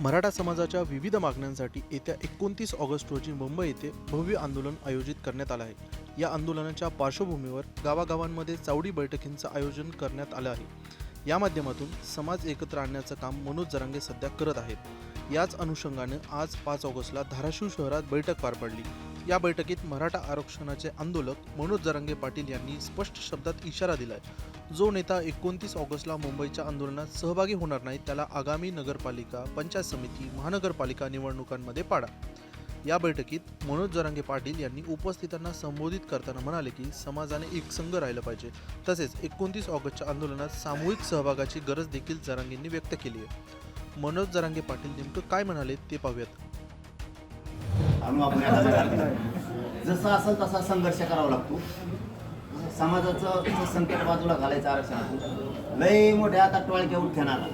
मराठा समाजाच्या विविध मागण्यांसाठी येत्या एकोणतीस ऑगस्ट रोजी मुंबई येथे भव्य आंदोलन आयोजित करण्यात आलं आहे. या आंदोलनाच्या पार्श्वभूमीवर गावागावांमध्ये चावडी बैठकींचं आयोजन करण्यात आलं आहे. या माध्यमातून समाज एकत्र आणण्याचं काम मनोज जरांगे सध्या करत आहेत. याच अनुषंगाने आज पाच ऑगस्टला धाराशिव शहरात बैठक पार पडली. या बैठकीत मराठा आरक्षणाचे आंदोलक मनोज जरांगे पाटील यांनी स्पष्ट शब्दात इशारा दिलाय. जो नेता एकोणतीस ऑगस्टला मुंबईच्या आंदोलनात सहभागी होणार नाही त्याला आगामी नगरपालिका पंचायत समिती महानगरपालिका निवडणुकांमध्ये पाडा. या बैठकीत मनोज जरांगे पाटील यांनी उपस्थितांना संबोधित करताना म्हणाले की समाजाने एकसंघ राहिलं पाहिजे. तसेच एकोणतीस ऑगस्टच्या आंदोलनात सामूहिक सहभागाची गरज देखील जरांगेंनी व्यक्त केली आहे. मनोज जरांगे पाटील नेमकं काय म्हणाले ते पाहूयात. जसा आपण असेल तसा संघर्ष करावा लागतो. समाजाचं संकट बाजूला घालायचं आरक्षण लय मोठ्या आता टोळक्या उठ्यानाला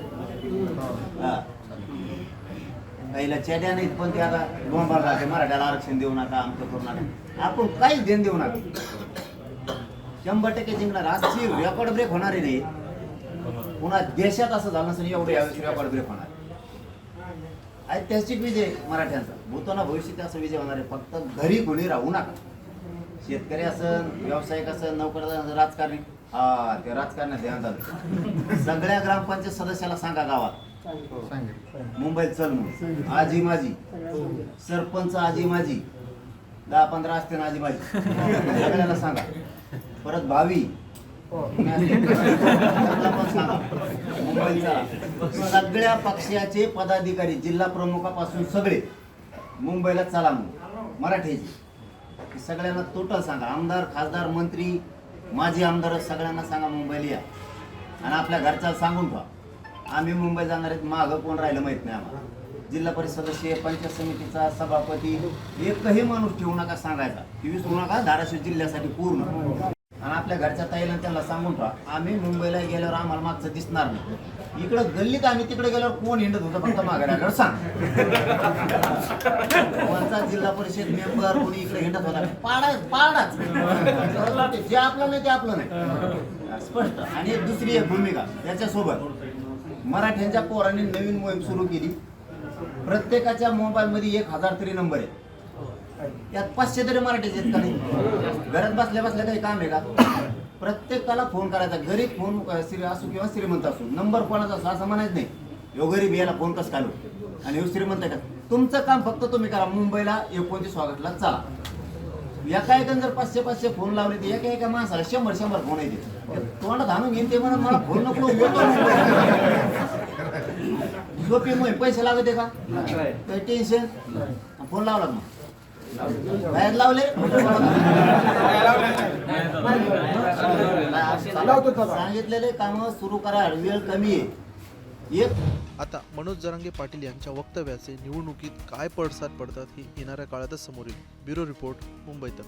पहिला चेड्या नाहीत पण ते आता बोंबार राहते मराठ्याला आरक्षण देऊ नका आमचं करू नका. आपण काहीच देण देऊ नका. शंभर टक्के जिंकणार. आजची रेकॉर्ड ब्रेक होणार नाही. पुन्हा देशात असं झालं नसेल एवढं यावेळेस रेकॉर्ड ब्रेक होणार. ऐतिहासिक विजय मराठ्यांचा. भूताना भविष्यात असा विजय होणार आहे. फक्त घरी कोणी राहू नका. शेतकरी असं व्यावसायिक असं नोकर राजकारणी हा ते राजकारणात ध्यान झालं सगळ्या ग्रामपंचायत सदस्याला सांगा गावात. मुंबईत चल म्हणून आजी माझी. सरपंच आजी माझी. दहा पंधरा असते ना आजी माझी. सगळ्याला सांगा. परत भावी. त्यांना पण सांगा. मुंबईचा. सगळ्या पक्षाचे पदाधिकारी जिल्हा प्रमुखापासून सगळे मुंबईला चला म्हणून मराठीचे. सगळ्यांना टोटल सांगा. आमदार खासदार मंत्री माजी आमदार सगळ्यांना सांगा मुंबईला या. आणि आपल्या घरच्याला सांगून ठेवा. आम्ही मुंबई जाणार आहेत मागं कोण राहिलं माहीत नाही आम्हाला. जिल्हा परिषद सदस्य पंचायत समितीचा सभापती एकही माणूस ठेवू नका सांगायचा. ती विसरू नका धाराशिव जिल्ह्यासाठी पूर्ण. आणि आपल्या घरच्या ताईला त्यांना सांगून ठेवा आम्ही मुंबईला गेल्यावर आम्हाला मागचं दिसणार नाही. इकडं गल्लीत आम्ही तिकडे गेल्यावर कोण हिंडत होतं फक्त माघारी आल्यावर सांग. वरचा जिल्हा परिषद मेंबर कोणी इकडे हिंडत होता पाडा पाडाच. जे आपलं नाही ते आपलं नाही. स्पष्ट. आणि एक दुसरी एक भूमिका त्याच्यासोबत मराठ्यांच्या पोरांनी नवीन मोहीम सुरू केली. प्रत्येकाच्या मोबाईलमध्ये एक हजार तरी नंबर आहे त्यात पाचशे तरी मराठीचे आहेत का नाही? घरात बसल्या बसल्या काही काम आहे का? प्रत्येकाला फोन करायचा. गरीब फोन श्री असो किंवा श्रीमंत असो. नंबर कोणाचा असो असं म्हणायचं नाही. ह्यो गरीब याला फोन कसं घालू आणि ह्यो श्रीमंत आहे का? तुमचं काम फक्त तुम्ही करा. मुंबईला एकोणतीस ऑगस्टला चला एका एकाने जर पाचशे पाचशे फोन लावले तर एका एका माणसाला शंभर शंभर फोन येते. तोंडात आणून घेईन ते म्हणून मला फोन नको झोपी मग पैसे लागत आहे का? काही टेन्शन फोन लावला मग? बाहेर लावले? सांगितलेले काम सुरू करा वेळ कमी आहे. एक आता मनोज जरांगे पाटील यांच्या वक्तव्याचे निवडणुकीत काय पडसाद पडतात हे येणाऱ्या काळातच समोर येईल. ब्युरो रिपोर्ट मुंबई तक.